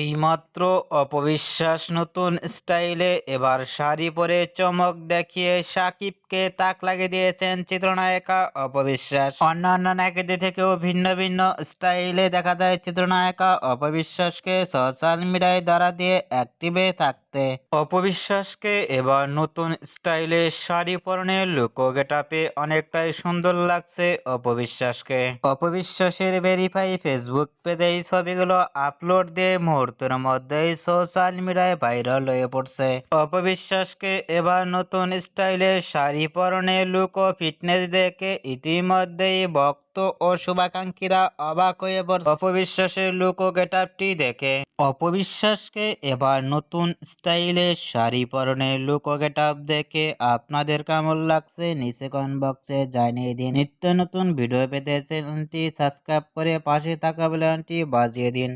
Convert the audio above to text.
এইমাত্র অপবিশ্বাস নতুন স্টাইলে এবার শাড়ি পরে চমক দেখিয়ে সাকিবকে তাক লাগিয়ে দিয়েছেন চিত্রনায়িকা অপবিশ্বাস। অন্যান্য নায়কদের থেকেও ভিন্ন ভিন্ন স্টাইলে দেখা যায়, চিত্রনায়িকা অপবিশ্বাসকে সোশ্যাল মিডিয়ায় দ্বারা দিয়ে অ্যাক্টিভে থাকতে অপবিশ্বাসকে এবার নতুন স্টাইলে শাড়ি পরনে লুকো গেটাপে অনেকটাই সুন্দর লাগছে অপবিশ্বাসকে। অপবিশ্বাসের ভেরিফাই ফেসবুক পেজে এই ছবিগুলো আপলোড দিয়ে মুহূর্তের মধ্যেই সোশ্যাল মিডিয়ায় ভাইরাল হয়ে পড়ছে। অপবিশ্বাসকে এবার নতুন স্টাইলে শাড়ি পরনে লুক ফিটনেস দেখে ইতিমধ্যেই ভক্ত ও শুভাকাঙ্ক্ষীরা অবাক হয়ে পড়ছে অপবিশ্বাসের লুক গেটআপটি দেখে। অপবিশ্বাসকে এবার নতুন স্টাইলে শাড়ি পরনের লুক গেটআপ দেখে আপনাদের কেমন লাগছে? নিচে কমেন্ট বক্সে জানিয়ে দিন। নিত্য নতুন ভিডিও পেতে চ্যানেলটি সাবস্ক্রাইব করে পাশে থাকা বেলটি বাজিয়ে দিন।